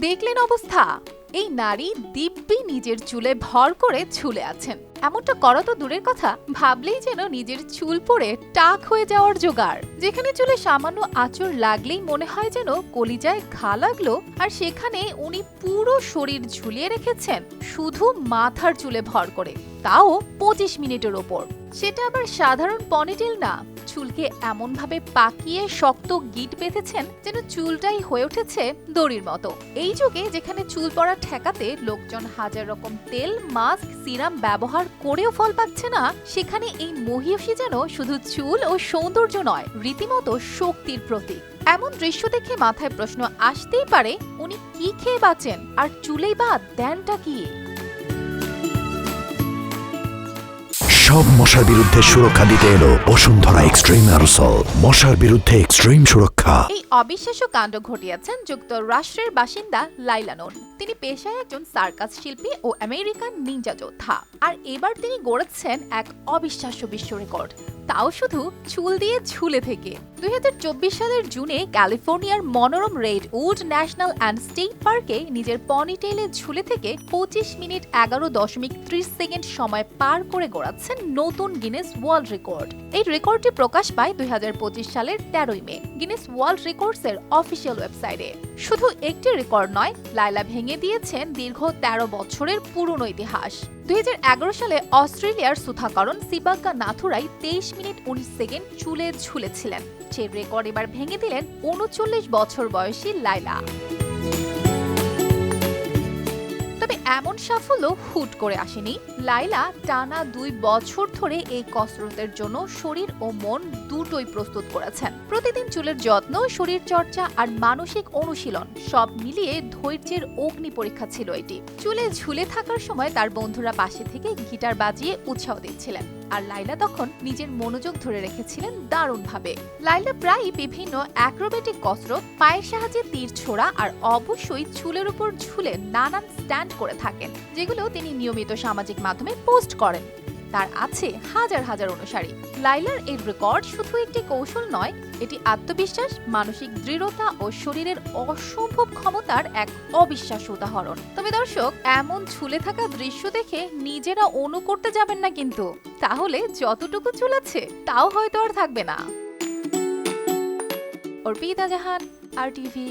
দেখলেন অবস্থা। এই নারী দিব্যি নিজের চুলে ভর করে ছুলে আছেন। এমনটা করা তো দূরের কথা। ভাবলেই যেন নিজের চুল পরে টাক হয়ে যাওয়ার জোগাড়। যেখানে চুলে সামান্য আঁচড় লাগলেই মনে হয় যেন কলিজায় ঘা লাগল, আর সেখানে উনি পুরো শরীর ঝুলিয়ে রেখেছেন, শুধু মাথার চুলে ভর করে। তাও পঁচিশ মিনিটের ওপর। সেটা আবার সাধারণ পনিটেল না। চুলকে এমনভাবে পাকিয়ে শক্ত গিট বেঁধেছেন যেন চুলটাই হয়ে উঠেছে দড়ির মতো। এই যুগে যেখানে চুল পড়া ঠেকাতে লোকজন হাজার রকম তেল, মাস্ক, সিরাম ব্যবহার করেও ফল পাচ্ছে না, সেখানে এই মহিষী যেন শুধু চুল ও সৌন্দর্য নয়, রীতিমতো শক্তির প্রতীক। এমন দৃশ্য দেখে মাথায় প্রশ্ন আসতেই পারে, উনি কি খেয়ে বাঁচেন? আর চুলেই বা দেনটা কি? সব মশার বিরুদ্ধে সুরক্ষা দিতে এলো বসুন্ধরা এক্সট্রিম অ্যারোসল। মশার বিরুদ্ধে এক্সট্রিম সুরক্ষা। এই অবিশ্বাস্য কাণ্ড ঘটিয়েছেন যুক্তরাষ্ট্রের বাসিন্দা লাইলা নুন। তিনি পেশায় একজন সার্কাস শিল্পী ও আমেরিকান নিনজা যোদ্ধা। আর এবার তিনি গড়েছেন এক অবিশ্বাস্য বিশ্ব রেকর্ড। তাও শুধু চুল দিয়ে ঝুলে থেকে। দুই হাজার চব্বিশ সালের জুনে ক্যালিফোর্নিয়ার মনোরম Redwood National and State পার্কে নিজের পনিটেইলে ঝুলে থেকে পঁচিশ মিনিট এগারো দশমিক ত্রিশ সেকেন্ড সময় পার করে গড়াচ্ছেন নতুন গিনেস ওয়ার্ল্ড রেকর্ড। এই রেকর্ডটি প্রকাশ পায় দুই হাজার পঁচিশ সালের তেরোই মে, গিনেস ওয়ার্ল্ড রেকর্ডস এর অফিসিয়াল ওয়েবসাইটে। শুধু একটি রেকর্ড নয় লাইলা ভেঙে দিয়েছেন দীর্ঘ তেরো বছরের পুরনো ইতিহাস। দুই হাজার এগারো সালে অস্ট্রেলিয়ার সুথাকরণ সিবাক্কা নাথুরাই তেইশ মিনিট উনিশ সেকেন্ড চুলে ঝুলেছিলেন। সে রেকর্ড এবার ভেঙে দিলেন উনচল্লিশ বছর বয়সী লাইলা তবে এমন সাফল্য হুট করে আসেনি। লাইলা টানা দুই বছর ধরে এই কসরতের জন্য শরীর ও মন দুটোই প্রস্তুত করেছেন। প্রতিদিন চুলের যত্ন, শরীর চর্চা আর মানসিক অনুশীলন সব মিলিয়ে ধৈর্যের অগ্নি পরীক্ষা ছিল এটি। চুলে ঝুলে থাকার সময় তার বন্ধুরা পাশে থেকে গিটার বাজিয়ে উৎসাহ দিচ্ছিলেন আর লাইলা তখন নিজের মনোযোগ ধরে রেখেছিলেন দারুণভাবে। লাইলা প্রায়ই বিভিন্ন অ্যাক্রোবেটিক কসরত, পায়ের সাহায্যে তীর ছোড়া আর অবশ্যই চুলের উপর ঝুলে নানান স্ট্যান্ড করে থাকেন, যেগুলো তিনি নিয়মিত সামাজিক মাধ্যমে পোস্ট করেন। তার আছে হাজার হাজার অনুসারী। লাইলার এই রেকর্ড শুধু একটি কৌশল নয়, এটি আত্মবিশ্বাস, মানসিক দৃঢ়তা ও শরীরের অসম্ভব ক্ষমতার এক অবিশ্বাস্য উদাহরণ। তবে দর্শক, এমন ঝুলে থাকা দৃশ্য দেখে নিজেরা অনু করতে যাবেন না কিন্তু। তাহলে যতটুকু চুল আছে তাও হয়তো আর থাকবে না। অর্পিতা জাহান, আর টিভি।